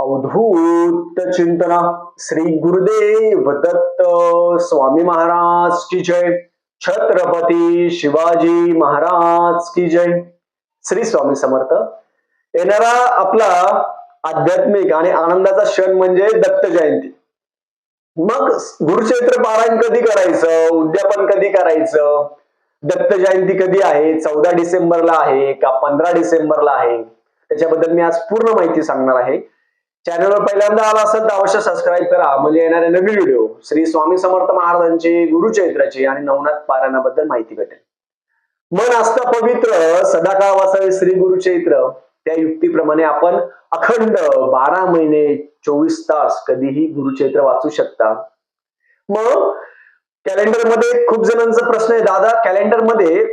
अवधूत चिंतना श्री गुरुदेव दत्त स्वामी महाराज की जय. छत्रपती शिवाजी महाराज की जय. श्री स्वामी समर्थ. येणारा आपला आध्यात्मिक आणि आनंदाचा क्षण म्हणजे दत्त जयंती. मग गुरुक्षेत्र पारायण कधी करायचं? उद्यापन कधी करायचं? दत्त जयंती कधी आहे? चौदा डिसेंबरला आहे का पंधरा डिसेंबरला आहे? त्याच्याबद्दल मी आज पूर्ण माहिती सांगणार आहे. चॅनलवर पहिल्यांदा आला असेल तर अवश्य सबस्क्राईब करा. म्हणजे येणारे नवीन व्हिडिओ श्री स्वामी समर्थ महाराजांची गुरुचैत्राची आणि नवनाथ पारायणाबद्दल माहिती भेटेल. मन असता पवित्र सदाकाळ वाचावे श्री गुरुचैत्र त्या युक्तीप्रमाणे आपण अखंड बारा महिने चोवीस तास कधीही गुरुचैत्र वाचू शकता. मग कॅलेंडरमध्ये खूप जणांचा प्रश्न आहे दादा कॅलेंडरमध्ये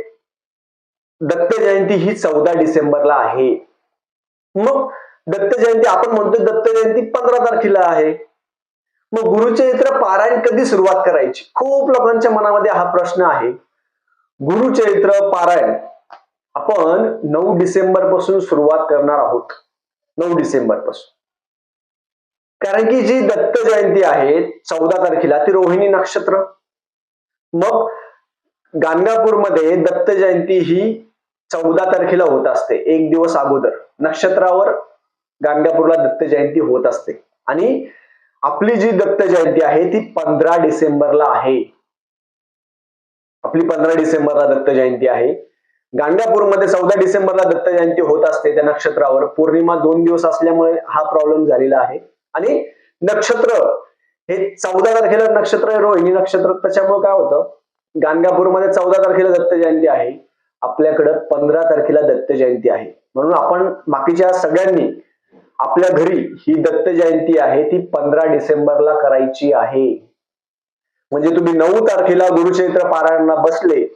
दत्त जयंती ही चौदा डिसेंबरला आहे. मग दत्त जयंती आपण म्हणतो दत्त जयंती पंधरा तारखेला आहे. मग गुरुचरित्र पारायण कधी सुरुवात करायची? खूप लोकांच्या मनामध्ये हा प्रश्न आहे. गुरुचरित्र पारायण आपण नऊ डिसेंबरपासून सुरुवात करणार आहोत. नऊ डिसेंबरपासून कारण की जी दत्त जयंती आहे चौदा तारखेला ती रोहिणी नक्षत्र. मग गाणगापूरमध्ये दत्त जयंती ही चौदा तारखेला होत असते एक दिवस अगोदर. नक्षत्रावर गाणगापूरला दत्त जयंती होत असते. आणि आपली जी दत्त जयंती आहे ती पंधरा डिसेंबरला आहे. आपली पंधरा डिसेंबरला दत्त जयंती आहे. गाणगापूरमध्ये चौदा डिसेंबरला दत्त जयंती होत असते त्या नक्षत्रावर. पौर्णिमा दोन दिवस असल्यामुळे हा प्रॉब्लेम झालेला आहे. आणि नक्षत्र हे चौदा तारखेला नक्षत्र आहे रोहिणी नक्षत्र. त्याच्यामुळे काय होतं? गाणगापूरमध्ये चौदा तारखेला दत्त जयंती आहे. आपल्याकडं पंधरा तारखेला दत्त जयंती आहे. म्हणून आपण बाकीच्या सगळ्यांनी आपल्या घरी ही दत्त जयंती आहे ती पंधरा डिसेंबरला करायची आहे. म्हणजे तुम्ही नऊ तारखेला गुरुचैत्र पारायणला बसले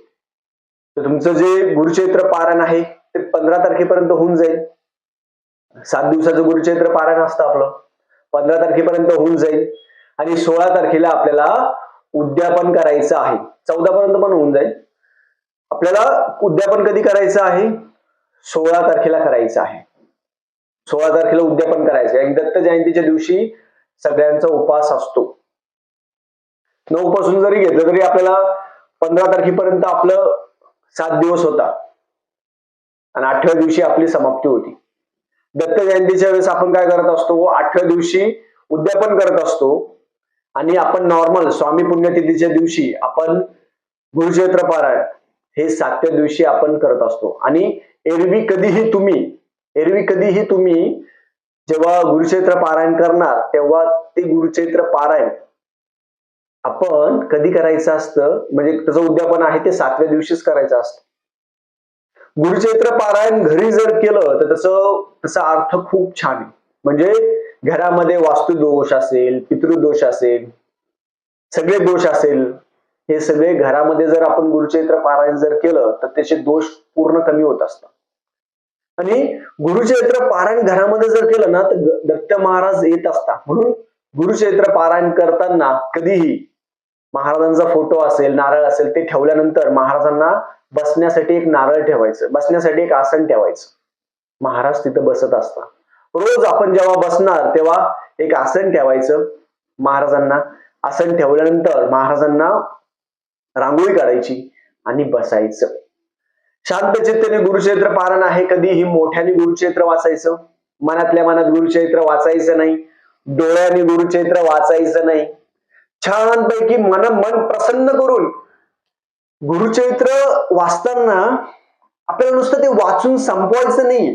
तर तुमचं जे गुरुचैत्र पारायण आहे ते पंधरा तारखेपर्यंत होऊन जाईल. सात दिवसाचं गुरुचैत्र पारायण असतं आपलं. पंधरा तारखेपर्यंत होऊन जाईल. आणि सोळा तारखेला आपल्याला उद्यापन करायचं आहे. चौदा पर्यंत पण होऊन जाईल. आपल्याला उद्यापन कधी करायचं आहे? सोळा तारखेला करायचं आहे. सोळा तारखेला उद्यापन करायचं आहे. दत्त जयंतीच्या दिवशी सगळ्यांचा उपास असतो. नऊ पासून जरी घेतलं तरी आपल्याला पंधरा तारखेपर्यंत आपलं सात दिवस होता. आणि आठव्या दिवशी आपली समाप्ती होती. दत्त जयंतीच्या वेळेस आपण काय करत असतो? आठव्या दिवशी उद्यापन करत असतो. आणि आपण नॉर्मल स्वामी पुण्यतिथीच्या दिवशी आपण गुरुक्षेत्र पारायण हे सातव्या दिवशी आपण करत असतो. आणि एरवी कधीही तुम्ही एरवी कधीही तुम्ही जेव्हा गुरुक्षेत्र पारायण करणार तेव्हा ते गुरुक्षेत्र पारायण. आपण कधी करायचं असतं? म्हणजे त्याचं उद्यापन आहे ते सातव्या दिवशीच करायचं असतं. गुरुचैत्र पारायण घरी जर केलं तर त्याचं त्याचा अर्थ खूप छान आहे. म्हणजे घरामध्ये वास्तुदोष असेल पितृदोष असेल सगळे दोष असेल हे सगळे घरामध्ये जर आपण गुरुचैत्र पारायण जर केलं तर त्याचे दोष पूर्ण कमी होत असतात. आणि गुरुचरित्र पारायण घरामध्ये जर केलं ना तर दत्त महाराज येत असतात. म्हणून गुरुचरित्र पारायण करताना कधीही महाराजांचा फोटो असेल नारळ असेल ते ठेवल्यानंतर महाराजांना बसण्यासाठी एक नारळ ठेवायचं. बसण्यासाठी एक आसन ठेवायचं. महाराज तिथं बसत असतात. रोज आपण जेव्हा बसणार तेव्हा एक आसन ठेवायचं महाराजांना. आसन ठेवल्यानंतर महाराजांना रांगोळी काढायची आणि बसायचं. शांत चित्तेने गुरुचैत्र पारण आहे. कधीही मोठ्याने गुरुचैत्र वाचायचं. मनातल्या मनात गुरुचरित्र वाचायचं नाही. डोळ्याने गुरुचैत्र वाचायचं नाही. छानपैकी मन मन प्रसन्न करून गुरुचैत्र वाचताना आपल्याला नुसतं ते वाचून संपवायचं नाही.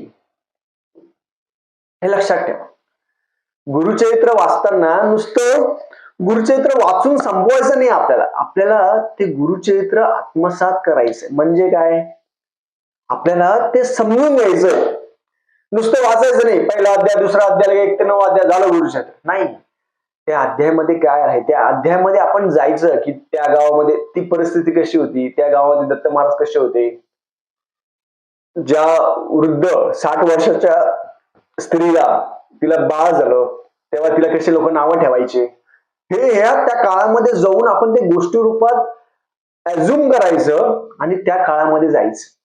हे लक्षात ठेवा. गुरुचैत्र वाचताना नुसतं गुरुचैत्र वाचून संपवायचं नाही आपल्याला. आपल्याला ते गुरुचैत्र आत्मसात करायचं म्हणजे काय? आपल्याला ते समजून घ्यायचं. नुसतं वाचायचं नाही. पहिला अध्याय दुसरा अध्याय एक ते नऊ अध्याय झालं गुरुचैत्र नाही. त्या अध्यायामध्ये काय आहे? त्या अध्यायामध्ये आपण जायचं की त्या गावामध्ये ती परिस्थिती कशी होती? त्या गावामध्ये दत्त महाराज कसे होते? ज्या वृद्ध साठ वर्षाच्या स्त्रीला तिला बाळ झालं तेव्हा तिला कशी लोक नावं ठेवायचे? हे ह्या त्या काळामध्ये जाऊन आपण ते गोष्टी रूपात ऍझ्युम करायचं आणि त्या काळामध्ये जायचं.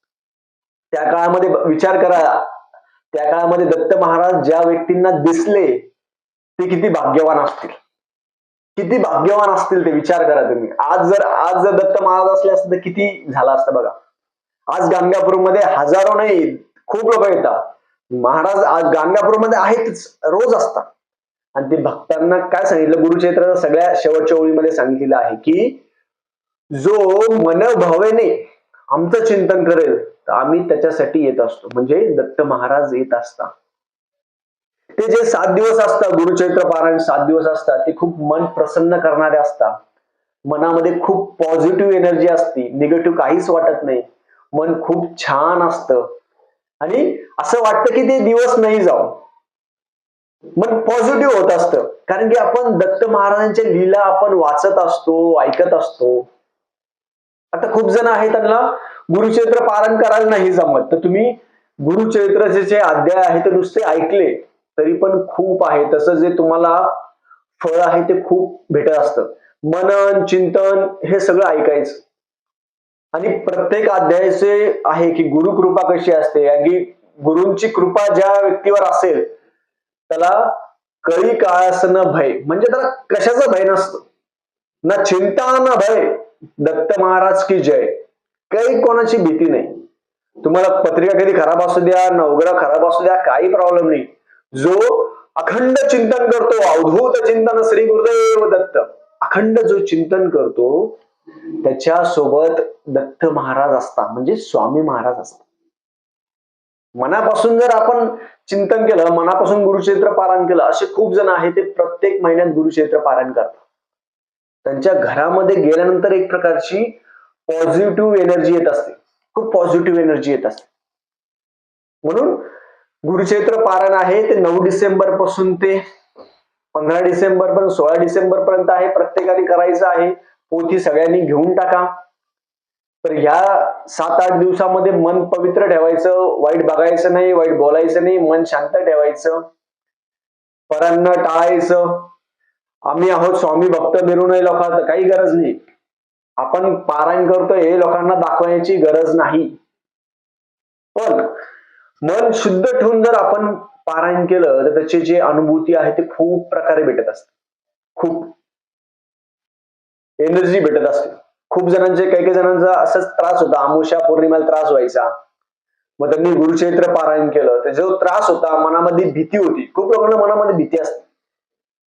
त्या काळामध्ये विचार करा. त्या काळामध्ये दत्त महाराज ज्या व्यक्तींना दिसले ते किती भाग्यवान असतील? किती भाग्यवान असतील ते विचार करा तुम्ही. आज जर आज जर दत्त महाराज असले असते तर किती झाला असतं बघा. आज गाणगापूरमध्ये हजारो नाही खूप लोक येतात. महाराज आज गाणगापूरमध्ये आहेतच रोज असतात. आणि ते भक्तांना काय सांगितलं? गुरुचरित्राच्या सगळ्या शेवटच्या ओळीमध्ये सांगितलेलं आहे की जो मनभावेने आमचं चिंतन करेल तर आम्ही त्याच्यासाठी येत असतो. म्हणजे दत्त महाराज येत असता ते जे सात दिवस असतात गुरुचरित्र पारायण सात दिवस असतात ते खूप मन प्रसन्न करणारे असतात. मनामध्ये खूप पॉझिटिव्ह एनर्जी असते निगेटिव्ह काहीच वाटत नाही. मन खूप छान असतं. आणि असं वाटतं की ते दिवस नाही जाऊ. मन पॉझिटिव्ह होत असतं. कारण की आपण दत्त महाराजांच्या लीला आपण वाचत असतो ऐकत असतो. आता खूप जण आहेत त्यांना गुरुचरित्र पालन करायला नाही जमत. तर तुम्ही गुरुचरित्राचे जे अध्याय आहे ते नुसते ऐकले तरी पण खूप आहे. तसं जे तुम्हाला फळ आहे ते खूप भेटत असतं. मनन चिंतन हे सगळं ऐकायचं. आणि प्रत्येक अध्यायाचे आहे की गुरु कृपा कशी असते? अगदी गुरूंची कृपा ज्या व्यक्तीवर असेल त्याला कळी काळास न भय. म्हणजे त्याला कशाचं भय नसतं. ना चिंता ना भय. दत्त महाराज की जय. काही कोणाची भीती नाही. तुम्हाला पत्रिका कधी खराब असू द्या नवग्रह खराब असू द्या काही प्रॉब्लेम नाही. जो अखंड चिंतन करतो अवधूत चिंतन श्री गुरुदेव दत्त अखंड जो चिंतन करतो त्याच्या सोबत दत्त महाराज असतात म्हणजे स्वामी महाराज असतात. मनापासून जर आपण चिंतन केलं मनापासून गुरुक्षेत्र पारायण केलं असे खूप जण आहेत ते प्रत्येक महिन्यात गुरुक्षेत्र पारायण करतात. त्यांच्या घरामध्ये गेल्यानंतर एक प्रकारची पॉझिटिव्ह एनर्जी येत असते. खूप पॉझिटिव्ह एनर्जी येत असते. म्हणून गुरुचैत्र पारायण आहे ते नऊ डिसेंबरपासून ते पंधरा डिसेंबर पर्यंत सोळा डिसेंबर पर्यंत आहे. प्रत्येकाने करायचं आहे. पोथी सगळ्यांनी घेऊन टाका. तर ह्या सात आठ दिवसामध्ये मन पवित्र ठेवायचं. वाईट बघायचं नाही वाईट बोलायचं नाही. मन शांत ठेवायचं. परांना टाळायचं. आम्ही आहोत स्वामी भक्त मिळू नये लोकांना काही गरज नाही. आपण पारायण करतोय हे लोकांना दाखवण्याची गरज नाही. पण मन शुद्ध ठेवून जर आपण पारायण केलं तर त्याची जी अनुभूती आहे ते खूप प्रकारे भेटत असते. खूप एनर्जी भेटत असते. खूप जणांचे काही काही जणांचा असाच त्रास होता. अमुषा पौर्णिमेला त्रास व्हायचा. मग त्यांनी गुरुचैत्र पारायण केलं. तर जो त्रास होता मनामध्ये भीती होती. खूप लोकांना मनामध्ये भीती असते.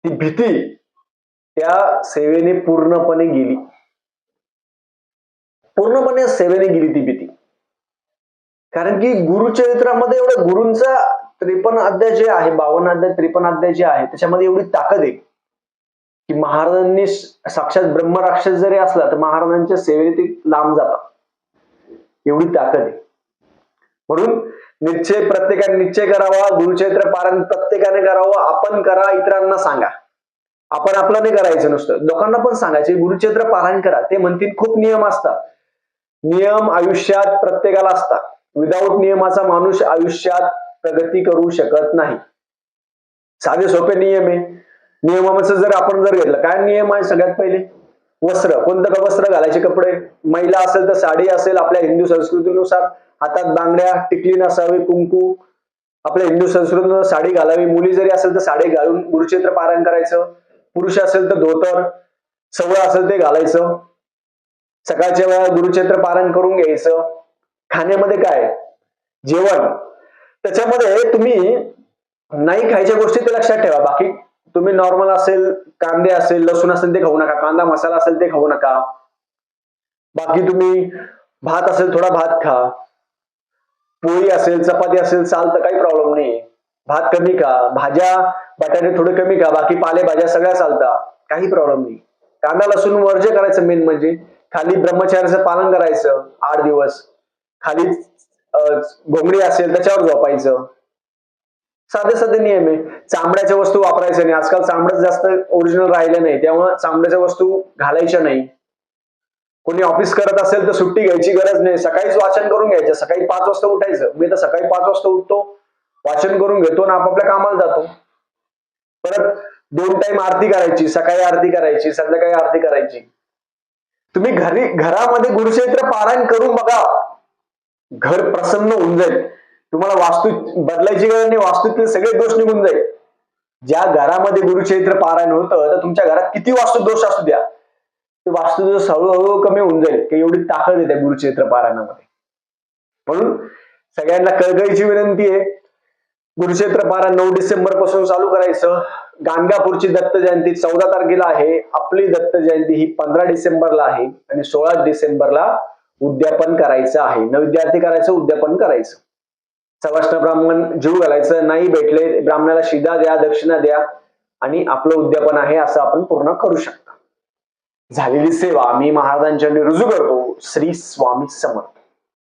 ती भीती त्या सेवेने पूर्णपणे गेली. पूर्णपणे सेवेने गेली ती भीती. कारण की गुरुचरित्रामध्ये एवढं गुरूंचा त्रेपन्न अध्याय जे आहे बावन्न अध्याय त्रेपन्न अध्याय जे आहे त्याच्यामध्ये एवढी ताकद आहे की महाराजांनी साक्षात ब्रह्मराक्षस जरी असला तर महाराजांच्या सेवेने ते लांब जातात. एवढी ताकद आहे. म्हणून निश्चय प्रत्येकाने निश्चय करावा गुरुचरित्र पारायण प्रत्येकाने करावं आपण करा इतरांना सांगा. आपण आपलं नाही करायचं नुसतं. लोकांना पण सांगायचे गुरुचरित्र पारायण करा. ते म्हणतील खूप नियम असतात. नियम आयुष्यात प्रत्येकाला असतात. विदाऊट नियमाचा माणूस आयुष्यात प्रगती करू शकत नाही. साधे सोपे नियम आहे. नियमाचं जर आपण जर घेतलं काय नियम आहे सगळ्यात पहिले? वस्त्र. कोणतं का वस्त्र घालायचे कपडे? महिला असेल तर साडी असेल आपल्या हिंदू संस्कृतीनुसार. हातात बांगड्या टिकली नसावी कुंकू. आपल्या हिंदू संस्कृतीनुसार साडी घालावी. मुली जरी असेल तर साडी घालून गुरुचित्र पारायण करायचं. पुरुष असेल तर धोतर सवय असेल ते घालायचं. सकाळच्या वेळा गुरुक्षेत्र पारण करून घ्यायचं. खाण्यामध्ये काय? जेवण. त्याच्यामध्ये तुम्ही नाही खायच्या गोष्टी ते लक्षात ठेवा. बाकी तुम्ही नॉर्मल असेल कांदे असेल लसूण असेल ते खाऊ नका. कांदा मसाला असेल ते खाऊ नका. बाकी तुम्ही भात असेल थोडा भात खा. पोळी असेल चपाती असेल चालतं काही प्रॉब्लेम नाही भात कमी का भाज्या बटाटे थोडे कमी का बाकी पालेभाज्या सगळ्या चालतात काही प्रॉब्लेम नाही. कांदा लसूण वर्ज करायचं मेन म्हणजे खाली ब्रह्मचार्याचं पालन करायचं आठ दिवस. खाली घोंगडी असेल त्याच्यावर झोपायचं. साधे साधे नियम आहे. चांबड्याच्या वस्तू वापरायच्या नाही. आजकाल चांबडच जास्त ओरिजिनल राहिले नाही. त्यामुळे चांबड्याच्या वस्तू घालायच्या नाही. कोणी ऑफिस करत असेल तर सुट्टी घ्यायची गरज नाही. सकाळीच वाचन करून घ्यायचं. सकाळी पाच वाजता उठायचं. मी तर सकाळी पाच वाजता उठतो. वाचन करून घेतो आणि आपापल्या कामाला जातो. परत दोन टाइम आरती करायची सकाळी आरती करायची संध्याकाळी आरती करायची. तुम्ही घरी घरामध्ये गुरुक्षेत्र पारायण करून बघा. घर प्रसन्न होऊन जाईल. तुम्हाला वास्तू बदलायची गरज नाही वास्तूतले सगळे दोष निघून जाईल. ज्या घरामध्ये गुरुचरित्र पारायण होतं तर तुमच्या घरात किती वास्तुदोष असू द्या. ते वास्तुदोष हळूहळू कमी होऊन जाईल की एवढी ताकद येते गुरुचरित्र पारायणामध्ये. म्हणून सगळ्यांना कळकळीची विनंती आहे गुरुक्षेत्र पारा नऊ डिसेंबरपासून चालू करायचं. गाणगापूरची दत्त जयंती चौदा तारखेला आहे. आपली दत्त जयंती ही पंधरा डिसेंबरला आहे आणि सोळा डिसेंबरला उद्यापन करायचं आहे. न विद्यार्थी करायचं उद्यापन करायचं. सवाष्ण ब्राह्मण जीव घालायचं नाही भेटले ब्राह्मणाला शिदा द्या दक्षिणा द्या आणि आपलं उद्यापन आहे असं आपण पूर्ण करू शकता. झालेली सेवा मी महाराजांच्या रुजू करतो. श्री स्वामी समर्थ.